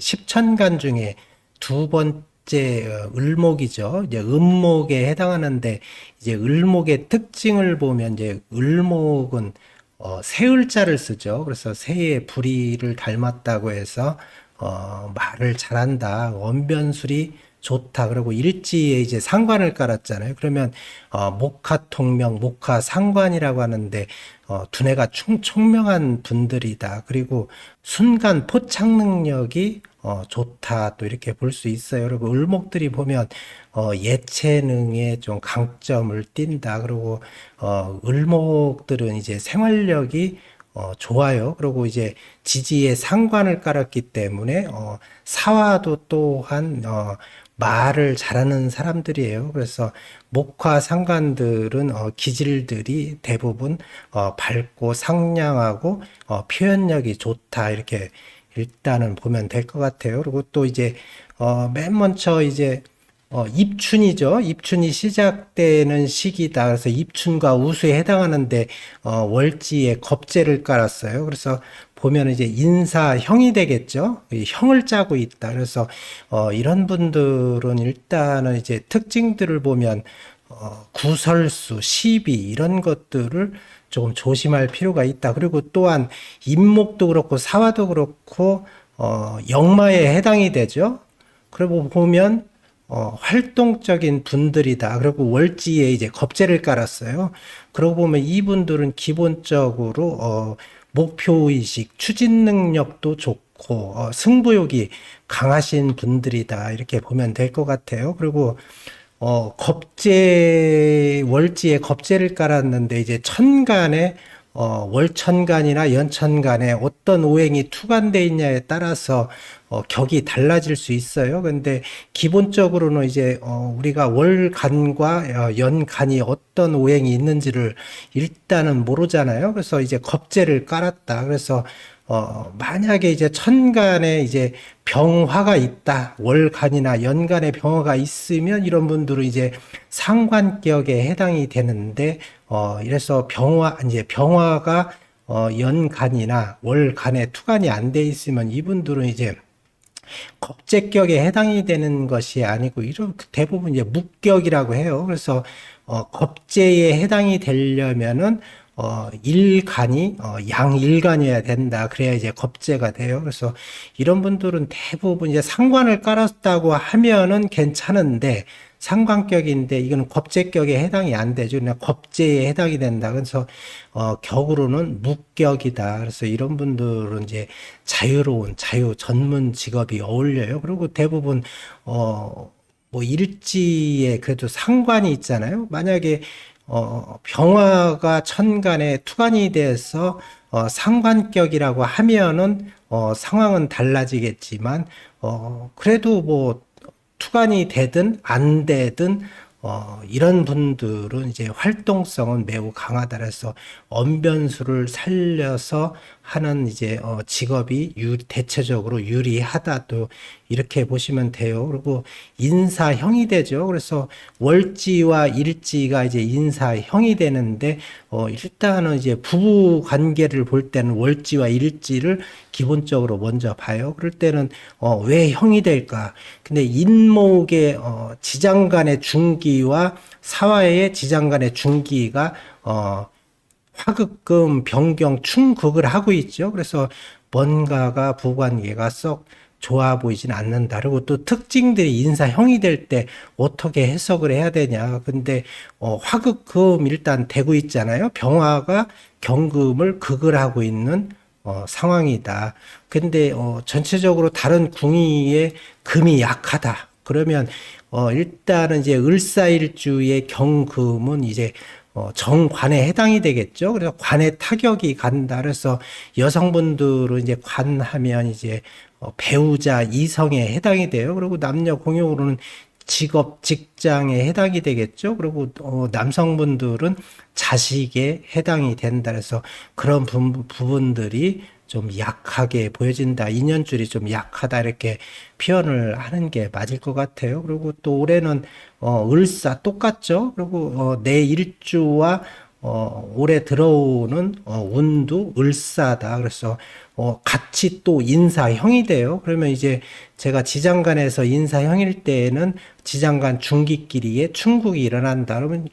십천간 중에 두 번째 어, 을목이죠. 이제 음목에 해당하는데 이제 을목의 특징을 보면 이제 을목은 어, 새을자를 쓰죠. 그래서 새의 부리를 닮았다고 해서 어, 말을 잘한다. 언변술이 좋다. 그리고 일지에 이제 상관을 깔았잖아요. 그러면 어, 목화 통명, 목화 상관이라고 하는데 어, 두뇌가 충, 총명한 분들이다. 그리고 순간 포착 능력이 어, 좋다. 또 이렇게 볼 수 있어요. 그리고 을목들이 보면 어, 예체능에 좀 강점을 띈다. 그리고 어, 을목들은 이제 생활력이 어, 좋아요. 그리고 이제 지지에 상관을 깔았기 때문에 어, 사화도 또한 어, 말을 잘하는 사람들이에요. 그래서 목화 상관들은 어, 기질들이 대부분 어, 밝고 상냥하고 어, 표현력이 좋다 이렇게 일단은 보면 될 것 같아요. 그리고 또 이제 어, 맨 먼저 이제 어, 입춘이죠. 입춘이 시작되는 시기다. 그래서 입춘과 우수에 해당하는데 어, 월지에 겁재를 깔았어요. 그래서 보면 이제 인사형이 되겠죠. 이 형을 짜고 있다. 그래서 어, 이런 분들은 일단은 이제 특징들을 보면 어, 구설수, 시비 이런 것들을 조금 조심할 필요가 있다. 그리고 또한 임목도 그렇고 사화도 그렇고 어, 역마에 해당이 되죠. 그리고 보면 어, 활동적인 분들이다. 그리고 월지에 이제 겁재를 깔았어요. 그러고 보면 이분들은 기본적으로 어, 목표의식, 추진 능력도 좋고 어, 승부욕이 강하신 분들이다. 이렇게 보면 될 것 같아요. 그리고 어, 겁재, 월지에 겁재를 깔았는데, 이제 천간에, 어, 월천간이나 연천간에 어떤 오행이 투간돼 있냐에 따라서, 어, 격이 달라질 수 있어요. 근데 기본적으로는 이제, 어, 우리가 월간과 어, 연간이 어떤 오행이 있는지를 일단은 모르잖아요. 그래서 이제 겁재를 깔았다. 그래서 어, 만약에 이제 천간에 이제 병화가 있다, 월간이나 연간에 병화가 있으면 이런 분들은 이제 상관격에 해당이 되는데, 어, 이래서 병화, 이제 병화가 어, 연간이나 월간에 투간이 안 돼 있으면 이분들은 이제 겁재격에 해당이 되는 것이 아니고 이런 대부분 이제 묵격이라고 해요. 그래서 어, 겁재에 해당이 되려면은 어, 일간이 어, 양일간이어야 된다. 그래야 이제 겁재가 돼요. 그래서 이런 분들은 대부분 이제 상관을 깔았다고 하면은 괜찮은데 상관격인데 이거는 겁재격에 해당이 안 되죠. 그냥 겁재에 해당이 된다. 그래서 어, 격으로는 묵격이다. 그래서 이런 분들은 이제 자유로운 자유 전문 직업이 어울려요. 그리고 대부분 어, 뭐 일지에 그래도 상관이 있잖아요. 만약에 어, 병화가 천간에 투간이 돼서 어, 상관격이라고 하면은 어, 상황은 달라지겠지만 어, 그래도 뭐 투간이 되든 안 되든 어, 이런 분들은 이제 활동성은 매우 강하다 그래서 언변수를 살려서 하는 이제 어, 직업이 유, 대체적으로 유리하다 또 이렇게 보시면 돼요. 그리고 인사형이 되죠. 그래서 월지와 일지가 이제 인사형이 되는데 어, 일단은 이제 부부 관계를 볼 때는 월지와 일지를 기본적으로 먼저 봐요. 그럴 때는 어, 왜 형이 될까? 근데 인목의 어, 지장 간의 중기와 사화의 지장 간의 중기가 어, 화극금, 변경, 충극을 하고 있죠. 그래서 뭔가가 부관계가 썩 좋아 보이진 않는다. 그리고 또 특징들이 인사형이 될 때 어떻게 해석을 해야 되냐. 근데 어, 화극금 일단 되고 있잖아요. 병화가 경금을 극을 하고 있는 어, 상황이다. 근데 어, 전체적으로 다른 궁위에 금이 약하다. 그러면 어, 일단은 이제 을사일주의 경금은 이제 어, 정관에 해당이 되겠죠. 그래서 관에 타격이 간다. 그래서 여성분들은 이제 관하면 이제 어, 배우자 이성에 해당이 돼요. 그리고 남녀 공용으로는 직업, 직장에 해당이 되겠죠. 그리고 어, 남성분들은 자식에 해당이 된다. 그래서 그런 부, 부분들이 좀 약하게 보여진다. 인연줄이 좀 약하다. 이렇게 표현을 하는 게 맞을 것 같아요. 그리고 또 올해는 어, 을사 똑같죠. 그리고 어, 내 일주와 어, 올해 들어오는 어, 운도 을사다. 그래서 어, 같이 또 인사형이 돼요. 그러면 이제 제가 지장간에서 인사형일 때에는 지장간 중기끼리에 충국이 일어난다. 그러면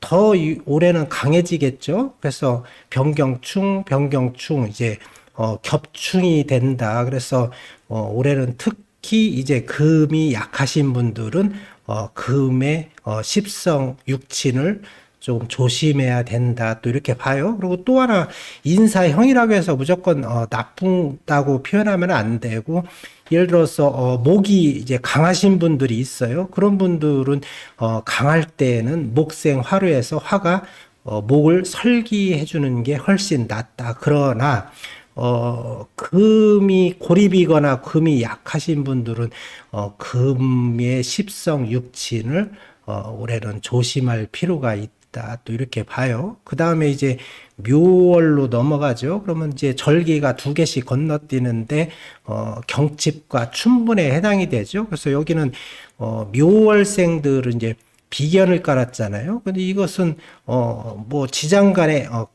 더 이- 올해는 강해지겠죠. 그래서 변경충, 변경충 이제 어, 겹충이 된다. 그래서 어, 올해는 특히 이제 금이 약하신 분들은 어, 금의 어, 십성 육친을 좀 조심해야 된다. 또 이렇게 봐요. 그리고 또 하나 인사형이라고 해서 무조건 어, 나쁘다고 표현하면 안 되고 예를 들어서 어, 목이 이제 강하신 분들이 있어요. 그런 분들은 어, 강할 때에는 목생 화로에서 화가 어, 목을 설기해 주는 게 훨씬 낫다. 그러나 어, 금이 고립이거나 금이 약하신 분들은 어, 금의 십성 육친을 어, 올해는 조심할 필요가 있다. 또 이렇게 봐요. 그 다음에 이제 묘월로 넘어가죠. 그러면 이제 절기가 두 개씩 건너뛰는데 어, 경칩과 춘분에 해당이 되죠. 그래서 여기는 어, 묘월생들은 이제 비견을 깔았잖아요. 근데 이것은 어, 뭐 지장간에 어,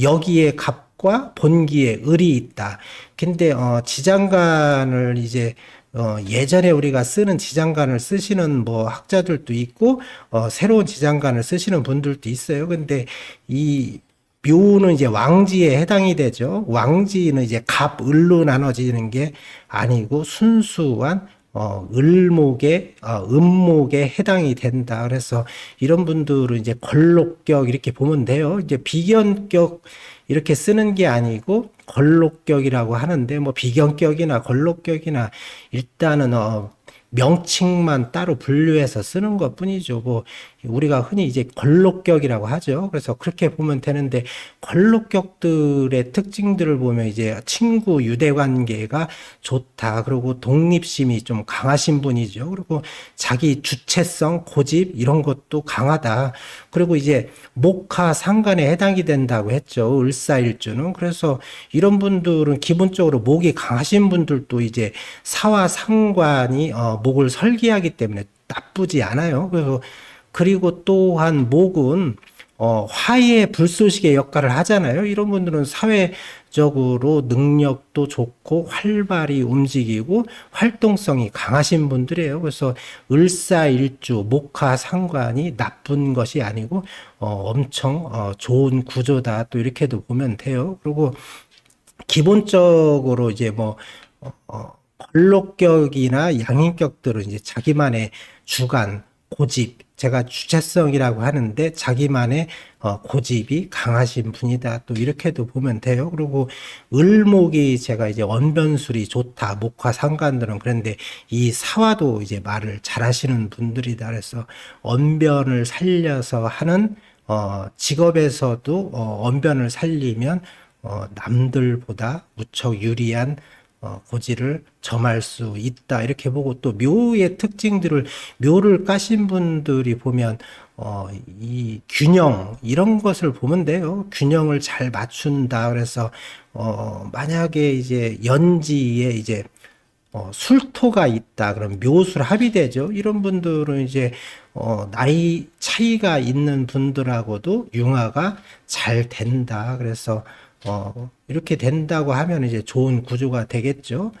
여기에 갑 과 본기에 을이 있다. 근데 어 지장간을 이제 어 예전에 우리가 쓰는 지장간을 쓰시는 뭐 학자들도 있고 어 새로운 지장간을 쓰시는 분들도 있어요. 근데 이 묘는 이제 왕지에 해당이 되죠. 왕지는 이제 갑, 을로 나눠지는 게 아니고 순수한 어, 을목에, 어, 음목에 해당이 된다. 그래서 이런 분들은 이제 걸록격 이렇게 보면 돼요. 이제 비견격 이렇게 쓰는 게 아니고 걸록격이라고 하는데 뭐 비견격이나 걸록격이나 일단은 어, 명칭만 따로 분류해서 쓰는 것 뿐이죠. 뭐, 우리가 흔히 이제 걸록격이라고 하죠. 그래서 그렇게 보면 되는데, 걸록격들의 특징들을 보면 이제 친구 유대 관계가 좋다. 그리고 독립심이 좀 강하신 분이죠. 그리고 자기 주체성, 고집, 이런 것도 강하다. 그리고 이제 목화 상관에 해당이 된다고 했죠. 을사일주는. 그래서 이런 분들은 기본적으로 목이 강하신 분들도 이제 사와 상관이 어, 목을 설계하기 때문에 나쁘지 않아요. 그래서 그리고 또한 목은 어, 화의 불쏘시개 역할을 하잖아요. 이런 분들은 사회적으로 능력도 좋고 활발히 움직이고 활동성이 강하신 분들이에요. 그래서 을사일주, 목화 상관이 나쁜 것이 아니고 어, 엄청 어, 좋은 구조다. 또 이렇게도 보면 돼요. 그리고 기본적으로 이제 뭐 어, 어, 걸록격이나 양인격들은 이제 자기만의 주관, 고집, 제가 주체성이라고 하는데 자기만의 어, 고집이 강하신 분이다. 또 이렇게도 보면 돼요. 그리고 을목이 제가 이제 언변술이 좋다. 목화 상관들은 그런데 이 사화도 이제 말을 잘하시는 분들이다. 그래서 언변을 살려서 하는 어, 직업에서도 어, 언변을 살리면 어, 남들보다 무척 유리한 어, 고지를 점할 수 있다. 이렇게 보고 또 묘의 특징들을 묘를 까신 분들이 보면 어, 이 균형 이런 것을 보면 돼요. 균형을 잘 맞춘다. 그래서 어, 만약에 이제 연지에 이제 어, 술토가 있다. 그럼 묘술 합의되죠. 이런 분들은 이제 어, 나이 차이가 있는 분들하고도 융화가 잘 된다. 그래서 어, 이렇게 된다고 하면 이제 좋은 구조가 되겠죠.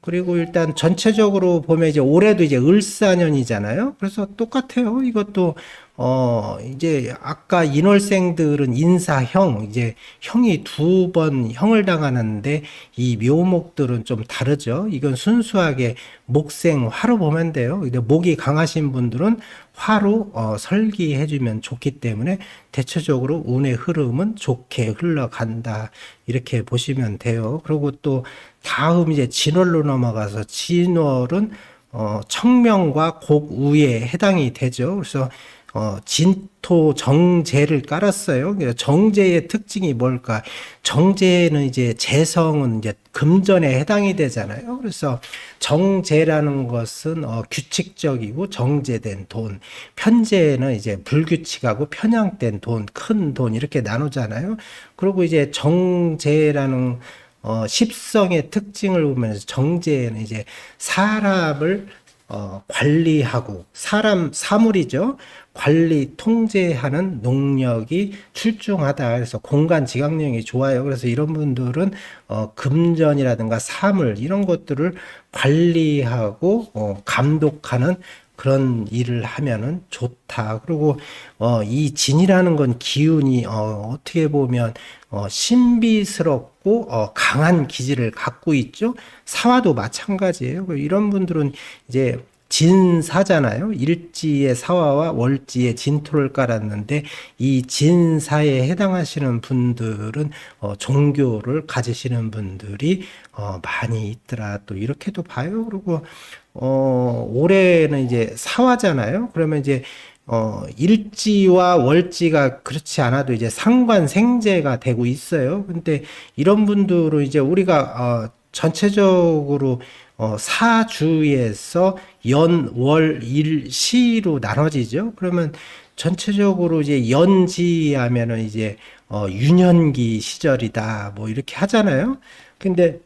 그리고 일단 전체적으로 보면 이제 올해도 이제 을사년이잖아요. 그래서 똑같아요. 이것도 어 이제 아까 인월생들은 인사형 이제 형이 두 번 형을 당하는데 이 묘목들은 좀 다르죠. 이건 순수하게 목생 화로 보면 돼요. 근데 목이 강하신 분들은 화로 어, 설기해 주면 좋기 때문에 대체적으로 운의 흐름은 좋게 흘러간다 이렇게 보시면 돼요. 그리고 또 다음 이제 진월로 넘어가서 진월은 어, 청명과 곡우에 해당이 되죠. 그래서 어, 진토 정제를 깔았어요. 그래서 정제의 특징이 뭘까? 정제는 이제 재성은 이제 금전에 해당이 되잖아요. 그래서 정제라는 것은 어, 규칙적이고 정제된 돈, 편제는 이제 불규칙하고 편향된 돈, 큰 돈 이렇게 나누잖아요. 그리고 이제 정제라는 어, 십성의 특징을 보면서 정제는 이제 사람을 어, 관리하고 사람 사물이죠. 관리 통제하는 능력이 출중하다. 그래서 공간 지각력이 좋아요. 그래서 이런 분들은 어, 금전이라든가 사물 이런 것들을 관리하고 어, 감독하는 그런 일을 하면은 좋다. 그리고 어, 이 진이라는 건 기운이 어, 어떻게 보면 어, 신비스럽고 어, 강한 기질을 갖고 있죠. 사화도 마찬가지예요. 그 이런 분들은 이제 진사잖아요. 일지의 사화와 월지의 진토를 깔았는데 이 진사에 해당하시는 분들은 어, 종교를 가지시는 분들이 어, 많이 있더라. 또 이렇게도 봐요. 그리고 어, 올해는 이제 사화잖아요. 그러면 이제 어, 일지와 월지가 그렇지 않아도 이제 상관 생재가 되고 있어요. 근데 이런 분들은 이제 우리가 어, 전체적으로 어, 사주에서 연, 월, 일, 시로 나눠지죠. 그러면 전체적으로 이제 연지하면은 이제 어, 유년기 시절이다. 뭐 이렇게 하잖아요. 근데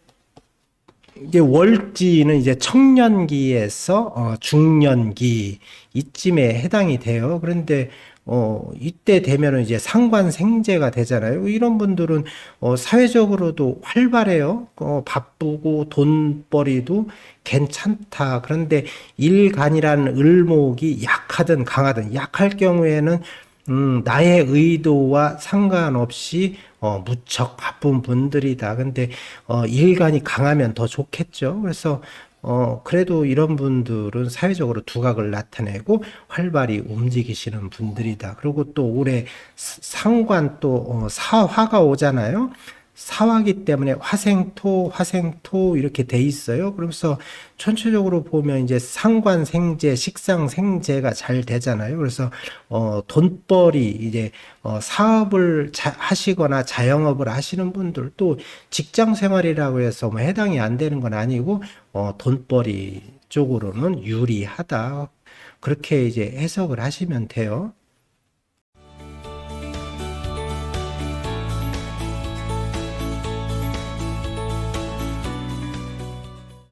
이게 월지는 이제 청년기에서 어, 중년기 이쯤에 해당이 돼요. 그런데 어, 이때 되면은 이제 상관생재가 되잖아요. 이런 분들은 어, 사회적으로도 활발해요. 어, 바쁘고 돈벌이도 괜찮다. 그런데 일간이라는 을목이 약하든 강하든 약할 경우에는 음, 나의 의도와 상관없이 어, 무척 바쁜 분들이다. 근데 어, 일간이 강하면 더 좋겠죠. 그래서 어, 그래도 이런 분들은 사회적으로 두각을 나타내고 활발히 움직이시는 분들이다. 그리고 또 올해 스- 상관 또 어, 사화가 오잖아요. 사화기 때문에 화생토, 화생토 이렇게 돼 있어요. 그래서 전체적으로 보면 이제 상관 생재, 식상 생재가 잘 되잖아요. 그래서 어 돈벌이 이제 어 사업을 자, 하시거나 자영업을 하시는 분들 또 직장 생활이라고 해서 뭐 해당이 안 되는 건 아니고 어 돈벌이 쪽으로는 유리하다. 그렇게 이제 해석을 하시면 돼요.